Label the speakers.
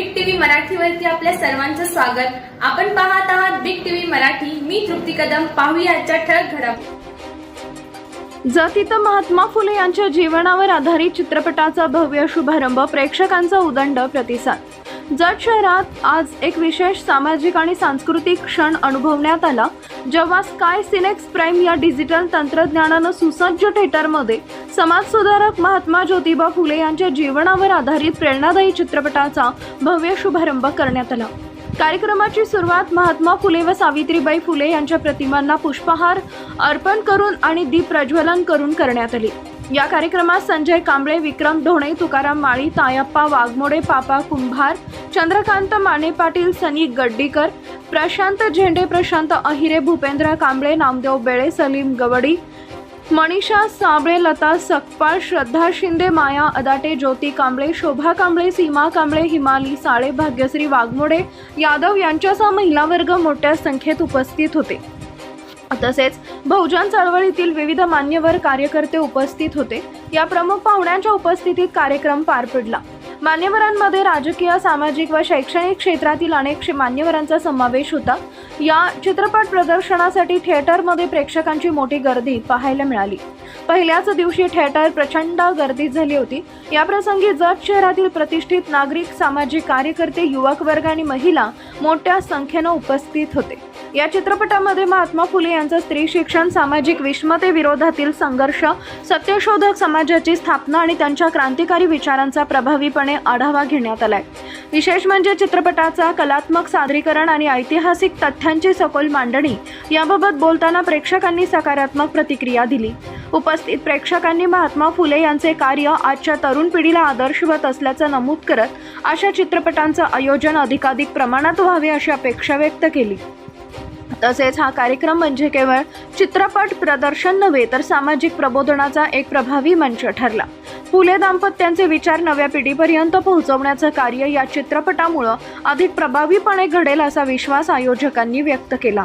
Speaker 1: Big TV मराठीवरती आपल्या सर्वांचं स्वागत. आपण पाहत आहात बिग टीव्ही मराठी. मी तृप्ती कदम. पाहूया आजच्या ठळक घडामोडी.
Speaker 2: जातीत महात्मा फुले यांच्या जीवनावर आधारित चित्रपटाचा भव्य शुभारंभ प्रेक्षकांचा उदंड प्रतिसाद. जत शहरात आज एक विशेष सामाजिक आणि सांस्कृतिक क्षण अनुभवण्यात आला जेव्हा स्काय सिनेक्स प्राईम या डिजिटल तंत्रज्ञानानं सुसज्ज थिएटरमध्ये समाजसुधारक महात्मा ज्योतिबा फुले यांच्या जीवनावर आधारित प्रेरणादायी चित्रपटाचा भव्य शुभारंभ करण्यात आला. कार्यक्रमाची सुरुवात महात्मा फुले व सावित्रीबाई फुले यांच्या प्रतिमांना पुष्पहार अर्पण करून आणि दीप प्रज्वलन करून करण्यात आली. या कार्यक्रमात संजय कांबळे विक्रम ढोणे तुकाराम माळी तायप्पा वाघमोडे पापा कुंभार चंद्रकांत माने पाटील सनी गड्डीकर प्रशांत झेंडे प्रशांत अहिरे भूपेंद्र कांबळे नामदेव बेळे सलीम गवडी मनीषा साबळे लता सकपाळ श्रद्धा शिंदे माया अदाटे ज्योती कांबळे शोभा कांबळे सीमा कांबळे हिमाली साळे भाग्यश्री वाघमोडे यादव यांच्यासह महिला वर्ग मोठ्या संख्येत उपस्थित होते. तसेच बहुजन चळवळीतील विविध मान्यवर कार्यकर्ते उपस्थित होते. या प्रमुख पाहुण्यांच्या उपस्थितीत कार्यक्रम पार पडला. मान्यवरांमध्ये राजकीय सामाजिक व शैक्षणिक क्षेत्रातील अनेक मान्यवरांचा समावेश होता. या चित्रपट प्रदर्शनासाठी थिएटरमध्ये प्रेक्षकांची मोठी गर्दी पाहायला मिळाली. पहिल्याच दिवशी थिएटर प्रचंड गर्दी झाली होती. या प्रसंगी जत शहरातील प्रतिष्ठित नागरिक सामाजिक कार्यकर्ते युवक वर्ग आणि महिला मोठ्या संख्येनं उपस्थित होते. या चित्रपटामध्ये महात्मा फुले यांचं स्त्री शिक्षण सामाजिक विषमतेविरोधातील संघर्ष सत्यशोधक समाजाची स्थापना आणि त्यांच्या क्रांतिकारी विचारांचा प्रभावीपणे आढावा घेण्यात आलाय. विशेष म्हणजे चित्रपटाचा कलात्मक सादरीकरण आणि ऐतिहासिक तथ्यांची सखोल मांडणी याबाबत बोलताना प्रेक्षकांनी सकारात्मक प्रतिक्रिया दिली. उपस्थित प्रेक्षकांनी महात्मा फुले यांचे कार्य आजच्या तरुण पिढीला आदर्शवत असल्याचं नमूद करत अशा चित्रपटांचं आयोजन अधिकाधिक प्रमाणात व्हावे अशी अपेक्षा व्यक्त केली. तसेच हा कार्यक्रम म्हणजे केवळ चित्रपट प्रदर्शन नव्हे तर सामाजिक प्रबोधनाचा एक प्रभावी मंच ठरला. फुले दाम्पत्यांचे विचार नव्या पिढीपर्यंत पोहोचवण्याचं कार्य या चित्रपटामुळं अधिक प्रभावीपणे घडेल असा विश्वास आयोजकांनी व्यक्त केला.